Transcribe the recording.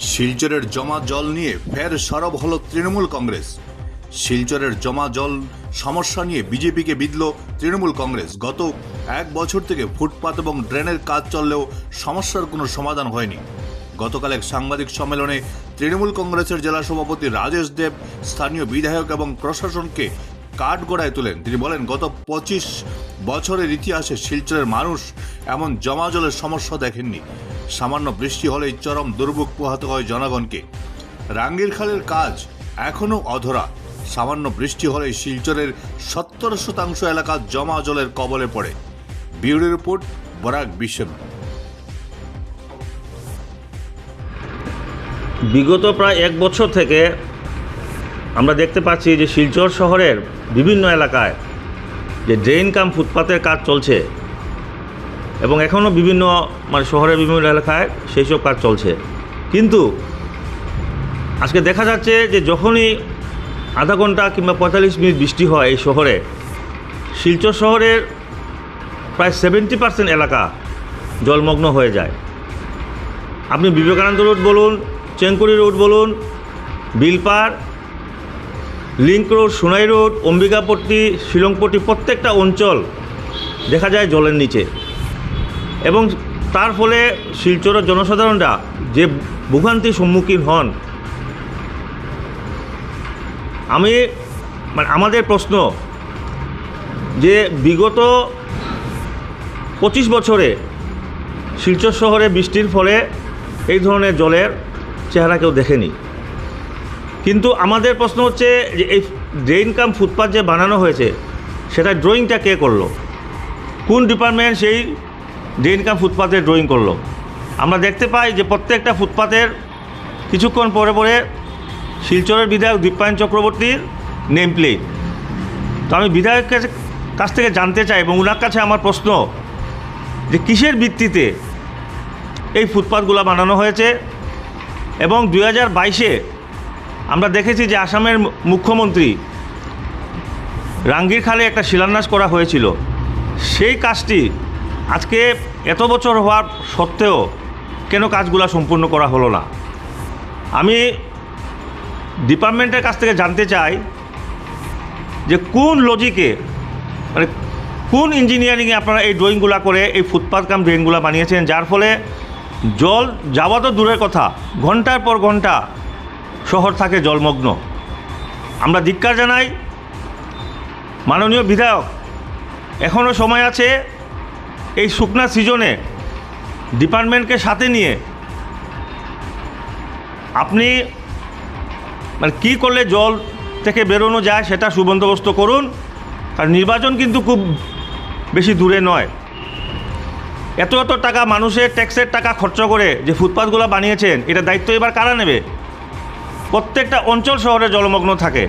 শিলচরের জমা জল নিয়ে ফের সরব হল তৃণমূল কংগ্রেস। শিলচরের জমা জল সমস্যা নিয়ে বিজেপিকে বিধল তৃণমূল কংগ্রেস। গত এক বছর থেকে ফুটপাত এবং ড্রেনের কাজ চললেও সমস্যার কোনো সমাধান হয়নি। গতকাল এক সাংবাদিক সম্মেলনে তৃণমূল কংগ্রেসের জেলা সভাপতি রাজেশ দেব, স্থানীয় বিধায়ক এবং প্রশাসনকে কাঠগড়ায় তোলেন। তিনি বলেন, গত পঁচিশ বছরের ইতিহাসে শিলচরের মানুষ এমন জমা জলের সমস্যা দেখেননি। সামান্য বৃষ্টি হলেই চরম দুর্ভোগ পোহাতে হয় জনগণকে। রাঙ্গির খালের কাজ এখনও অধরা। সামান্য বৃষ্টি হলেই শিলচরের সত্তর শতাংশ এলাকা জমা জলের কবলে পড়ে। বিউরো রিপোর্ট, বরাক বিশ্বন বিগত প্রায় এক বছর থেকে আমরা দেখতে পাচ্ছি যে শিলচর শহরের বিভিন্ন এলাকায় যে ড্রেন কাম ফুটপাতের কাজ চলছে এবং এখনও বিভিন্ন মানে শহরের বিভিন্ন এলাকায় সেই সব কাজ চলছে। কিন্তু আজকে দেখা যাচ্ছে যে যখনই আধা ঘণ্টা কিংবা পঁয়তাল্লিশ মিনিট বৃষ্টি হয় এই শহরে, শিলচর শহরের প্রায় সেভেন্টি পার্সেন্ট এলাকা জলমগ্ন হয়ে যায়। আপনি বিবেকানন্দ রোড বলুন, চেঙ্কুরি রোড বলুন, Bilpar link road, Sonai road, Ambikapatti, Shillongpatti, প্রত্যেকটা অঞ্চল দেখা যায় জলের নিচে। এবং তার ফলে শিলচরের জনসাধারণরা যে ভোগান্তির সম্মুখীন হন, আমি মানে আমাদের প্রশ্ন যে বিগত পঁচিশ বছরে শিলচর শহরে বৃষ্টির ফলে এই ধরনের জলের চেহারা কেউ দেখেনি। কিন্তু আমাদের প্রশ্ন হচ্ছে যে এই ড্রেন কাম ফুটপাথ যে বানানো হয়েছে, সেটা ড্রয়িংটা কে করল? কোন ডিপার্টমেন্ট সেই ড্রেন কাম ফুটপাথের ড্রয়িং করল? আমরা দেখতে পাই যে প্রত্যেকটা ফুটপাথের কিছুক্ষণ পরে পরে শিলচরের বিধায়ক দীপায়ন চক্রবর্তীর নেম প্লেট তো আমি বিধায়কের কাছে- থেকে জানতে চাই এবং ওনার কাছে আমার প্রশ্ন যে কিসের ভিত্তিতে এই ফুটপাথগুলো বানানো হয়েছে এবং দুই হাজার বাইশে আমরা দেখেছি যে আসামের মুখ্যমন্ত্রী রাঙ্গির খালে একটা শিলান্যাস করা হয়েছিল। সেই কাজটি আজকে এত বছর হওয়ার সত্ত্বেও কেন কাজগুলো সম্পূর্ণ করা হলো না? আমি ডিপার্টমেন্টের কাছ থেকে জানতে চাই যে কোন লজিকে মানে কোন ইঞ্জিনিয়ারিংয়ে আপনারা এই ড্রয়িংগুলো করে, এই ফুটপাথ কাম ড্রয়িংগুলো বানিয়েছেন, যার ফলে জল যাওয়া তো দূরের কথা, ঘণ্টার পর ঘণ্টা শহর থাকে জলমগ্ন। আমরা ধিক্কার জানাই, মাননীয় বিধায়ক এখনও সময় আছে এই শুকনা সিজনে ডিপার্টমেন্টকে সাথে নিয়ে আপনি মানে কী করলে জল থেকে বেরোনো যায় সেটা সুবন্দোবস্ত করুন। কারণ নির্বাচন কিন্তু খুব বেশি দূরে নয়। এত এত টাকা মানুষের ট্যাক্সের টাকা খরচ করে যে ফুটপাথগুলো বানিয়েছেন এটা দায়িত্ব এবার কারা নেবে? প্রত্যেকটা অঞ্চল শহরে জলমগ্ন থাকে।